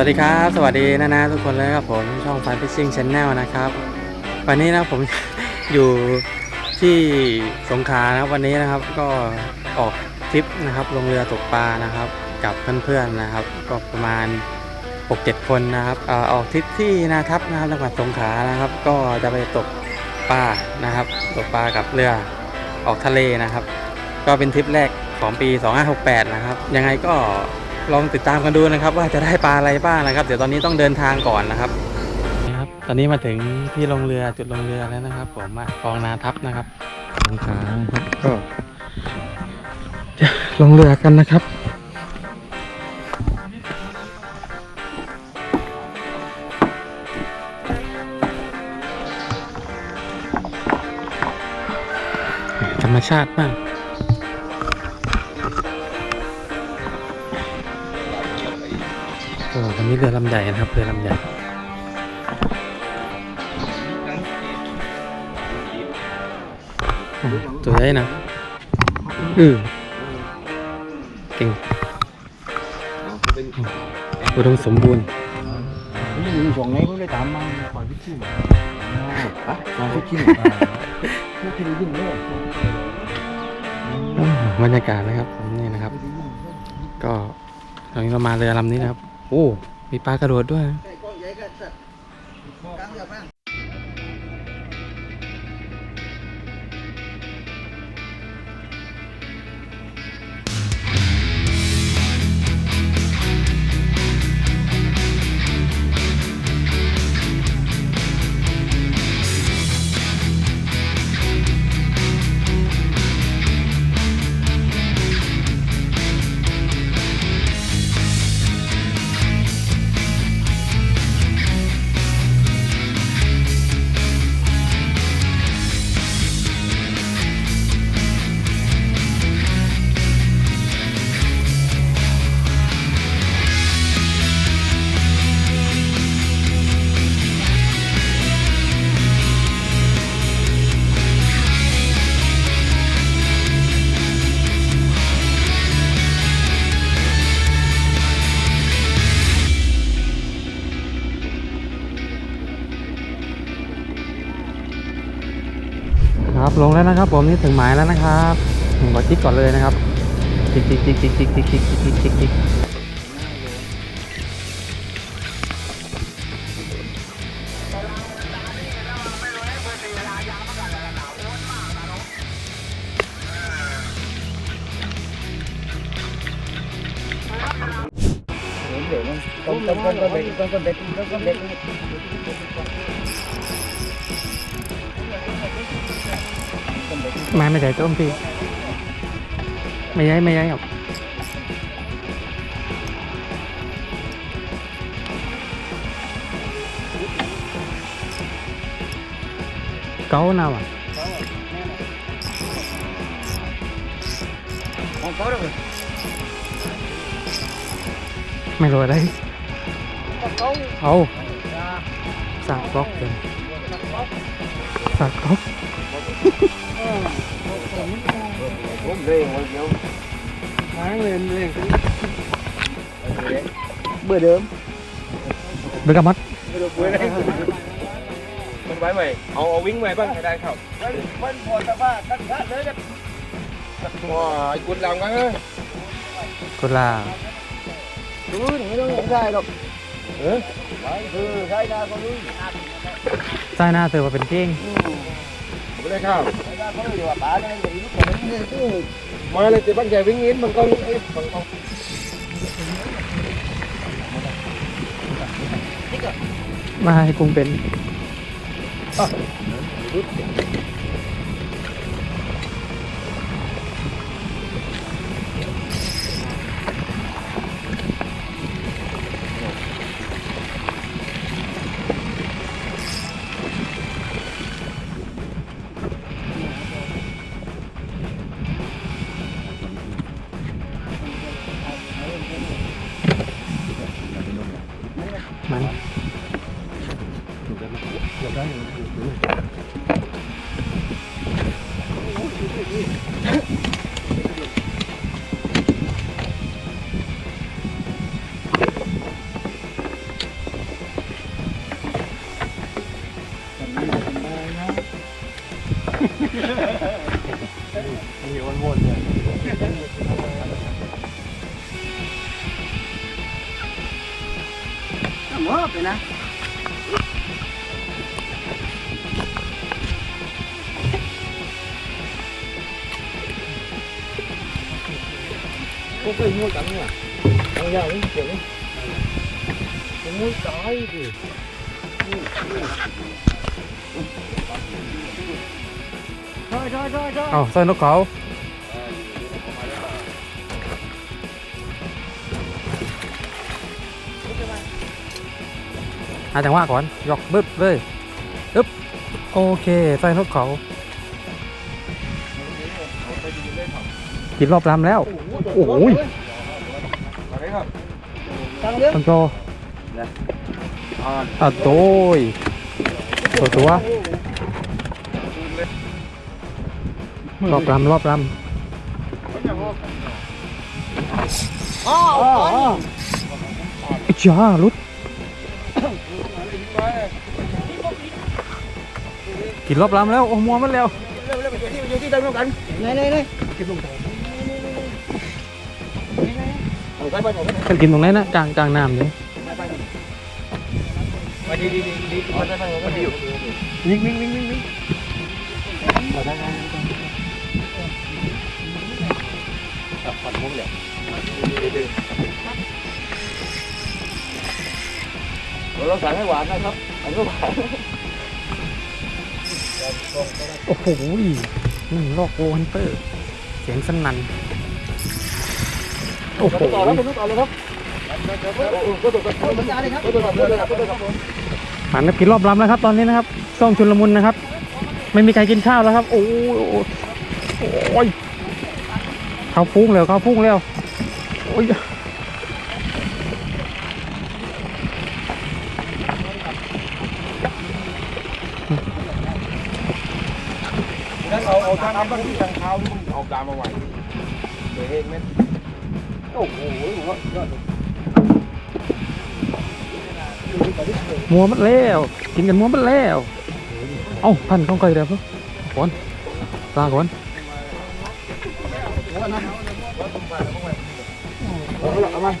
สวัสดีครับ สวัสดีนะนะทุกคนเลยครับผมช่องฟันฟิชชิ่งช n แนลนะครับ วันนี้นะผมอยู่ที่สงขลานะครับวันนี้นะครับก็ออกทริปนะครับลงเรือตกปลานะครับ กับเพื่อนๆนะครับ ก็ประมาณ 6-7 คนนะครับเอ่อออกทริปที่นาทับนะครับจังหวัดสงขลานะครับ ก็จะไปตกปลานะครับ ตกปลากับเรือออกทะเลนะครับ ก็เป็นทริปแรกของปี 2568 นะครับ ยังไงก็ ลองติดตามกันดูนะครับ ว่าจะได้ปลาอะไรบ้างนะครับ เดี๋ยวตอนนี้ต้องเดินทางก่อนนะครับนะครับ ตอนนี้มาถึงที่ลงเรือจุดลงเรือแล้วนะครับ ผมมาคลองนาทับนะครับสงขลานะครับก็จะลงเรือกันนะครับธรรมชาติมาก วันนี้เรือลำใหญ่นะครับเรือลำใหญ่อืมตัวใหญ่นะอือเก่งอุดมสมบูรณ์นี่อยู่ช่วงไหนเขาได้ตามมาปล่อยพิชชิ่งอะปล่อยพิชชิ่งพวกที่ได้ยินเลยอ้าวบรรยากาศนะครับนี่นะครับ ก็ตอนนี้เรามาเรือลำนี้นะครับ โอ้ มีปลากระโดดด้วย แล้วนะครับ ผมนี่ถึงหมายแล้วนะครับผมขอจิ๊กก่อนเลยนะครับจิ๊กจิ๊กจิ๊กจิ๊กจิ๊กจิ๊กจิ๊กจิ๊กจิ๊กจิ๊กต้นต้นต้นต้นเด็กต้นต้นเด็กต้นต้นเด็ Mai mày chỗ ông thi Mày ấy, mày ấy không? Cấu nào à? Không có được Mày rồi đấy. Ồ oh. Sạc bóc rồi Sạc bóc Tháng lên liền. Bữa đớm. Bữa cà mắt. Bữa đớm. มันไว้ใหม่เอาเอาวิ่งไว้บ้างให้ได้ครับมันพอแต่ว่ากันพลดเลยกัะว้ายกุดลำกันเลยกุดลำดูนี่ต้องสงสัหรอกเออใช่คือใช่นาก็รู้ใช่หน้าเธอมาเป็นเก้งไม่ได้ข้าวใช่หน้าเคนนี้ Mana tiba jaya wingin bangkong eh bangkong. Mai cùng bên. À. here. Có cái mua cắn à ông già cái kiểu cái mũi cái gì ช่วยช่วยช่วยช่วยเอาใส่นกเขาหาจังหวะก่อนยกบึ๊บเลยอึ๊บโอเคใส่นกเขากินรอบลำแล้ว โอ้โหตันโตอะโดยตัวตัวรอบรำรอบรำจ้าลุดกินรอบรำแล้ว โอ้มัวมันแล้วเร็วๆไปเจอที่ไปอยู่ที่เดิมกันไหนๆๆเก็บลงถั นตรงไหนนะกลางกลางน้ำเลย mà đi đi đi đi mà đây mà đi vinh vinh vinh vinh vinh ở đây đây đây phần muỗng nhỉ เราสั่งให้หวานนะครับอันนี้หวานโอ้โหนี่ลอกโวฮันเตอร์ เสียงสนั่น โอ้โหต่อแล้วต่อเลยครับก็ตัวก็ตัวมันจะอะไรครับกินรอบลำแล้วครับตอนนี้นะครับช่วงชุลมุนนะครับ ไม่มีใครกินข้าวแล้วครับ โอ้ยโอ้ยข้าวฟุ้งแล้วเขาวฟุ้งแล้วโอ้ยงั้นเอาเอาทางน้ำบ้านที่ทางเท้าที่มึงเอาปลามาไหวเดี๋ยวเองไหม โอ้โหมาวมันแล้ว กินกันมัวมันแล้ว เอ้าพันต้องไกลแล้วเพื่อนอนตาก่อนเอเอามา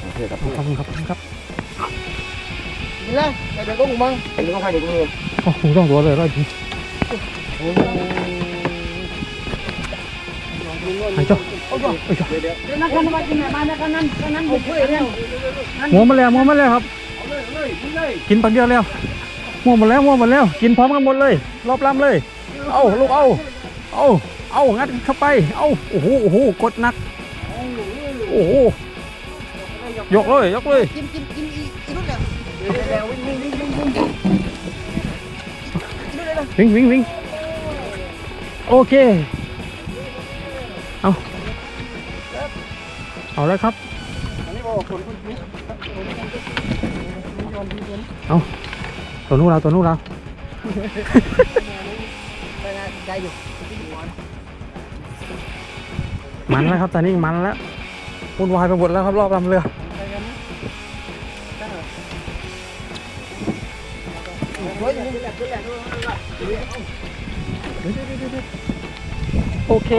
โอเคครับขอบคุณครับขอครับนี่แหละเดี๋ยวก็หูมั้งเดี๋ยวก็ไปเดี๋ยวก็เงินโอ้โหต้องตัวเลยร้อยที ริงหายจ้าเอ้ยจ้าเดี๋ยวนั่นกันมากินแม่มาเนี่ยกันนั่นกันนั่นบุกเพื่อนแล้วมัวมันแล้วมัวมันแล้วครับกินปันเดียวแล้วมัวหมดแล้วมัวหมดแล้ว กินพร้อมกันหมดเลย รอบลำเลย เอาลูกเอาเอาเอางัดเข้าไป เอาโอ้โหโอ้โหกดหนักโอ้โหยกเลยยกเลยกินกินกินอีอีรุ่นเนี่ยเดี๋ยววิ่งวิ่งวิ่งวิ่งวิ่งรุ่นเลยนะวิ่งวิ่งวิ่ง โอเค เอาเอาแล้วครับอันนี้บอกคนคนนี้ตัวนู้นเราตัวนู้นเราไมันแล้วครับตอนนี้มันแล้ววุ่นวายไปหมดแล้วครับรอบลำเรือเฮ้ย โอเค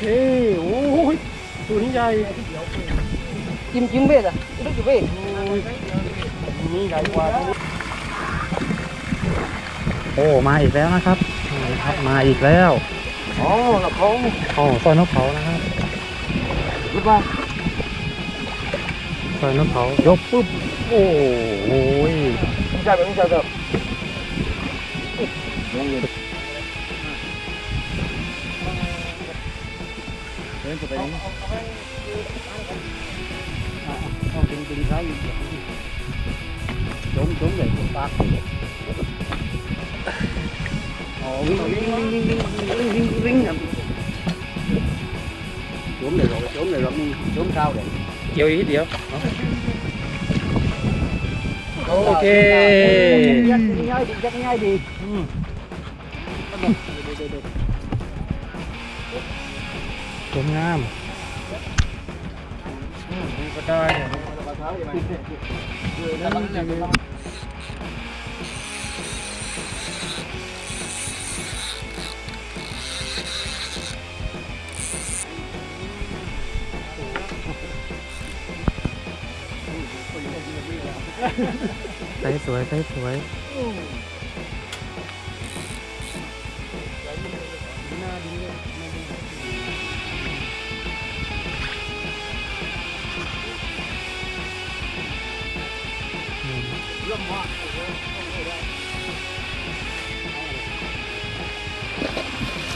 เฮ้โอ้ยตัวนี้ใหญ่จิ้มจิ้มเบ็ดอะรุ่นอยู่เบ็ดนี่ใหญ่กว่าโอ้มาอีกแล้วนะครับนี่ครับมาอีกแล้วอ๋อแล้วเขาอ๋อซอยนกเขานะครับรู้ป่ะซอยนกเขายกปุ๊บโอ้โหยไม่ใช่ไม่ใช่แบบเอาดึงดึงใช้อยู่จม จมเลยปากอ๋อวิ่งวิ่งวิ่งวิ่งวิ่งวิ่งวิ่งวิ่งจมเลยหรอจมเลยหรอมีจม cao đấy เกี่ยวอีกเดียวโอเค Dắt ngay đi, dắt ngay đi. สยงามก็ได้ใส่สวยใส่สวย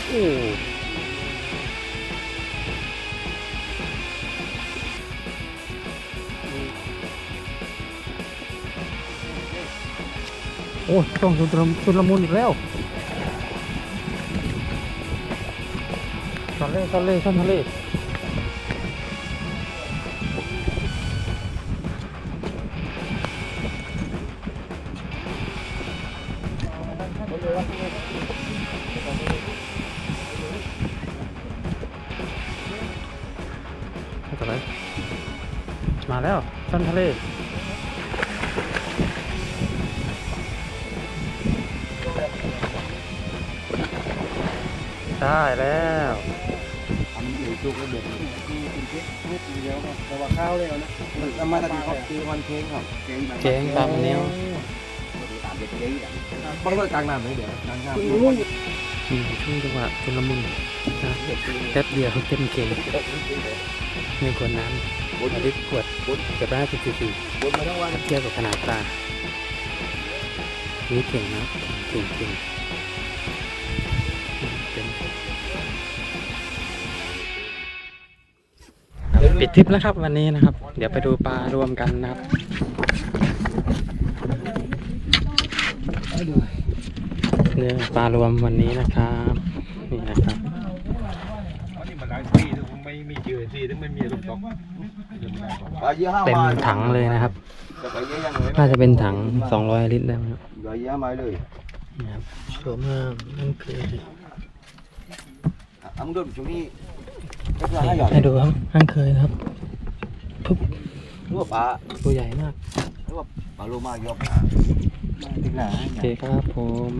โอ้โอ้ต้องชุดละชุดละมุนอีกแล้วทะเลทะเลทะเล ช่อนทะเลได้แล้วทำอยู่จุกระเบียดที่กินเพชรนิดเดียวครับแต่ว่าข้าวแล้วนะมันมาตะกี้เขาคือวันเค้งครับเก่งเจ๊งตามมันนิ้วตามเด็กเก่งอะบางเรื่องกลางน้ำเลยเดี๋ยวกลางน้ำอืมช่วงจังหวะชุลมุนนะแป๊บเดียวเต็มเก่งในขวดน้ำ อันนี้ขวดเกือบห้าสิบซีซีบนมาทั้งวันเทียบกับขนาดปลานี่เก่งนะเก่งเก่งเก่งปิดทริปแล้วครับวันนี้นะครับ เดี๋ยวไปดูปลารวมกันนะครับเนี่ยปลารวมวันนี้นะครับ นี่นะครับ นี่มันหลายที่ถึง ไม่มีเจือที่ถึงไม่มีลูกดอกไปเยอะห้าเต็มมาถังเลยนะครับจะไปเยอะยังเลยน่าจะเป็นถัง 200 ลิตรได้ไหมครับไปเยอะมาเลยนี่ครับโฉมงามนั่นคืออะมึงดูช่วงนี้ก็จะให้หยอดให้ดูครับห้างเคยนะครับปุ๊บรู้ว่าปลาตัวใหญ่มากรู้ว่าปลาโลมาหยอกติดหนาโอเคครับผม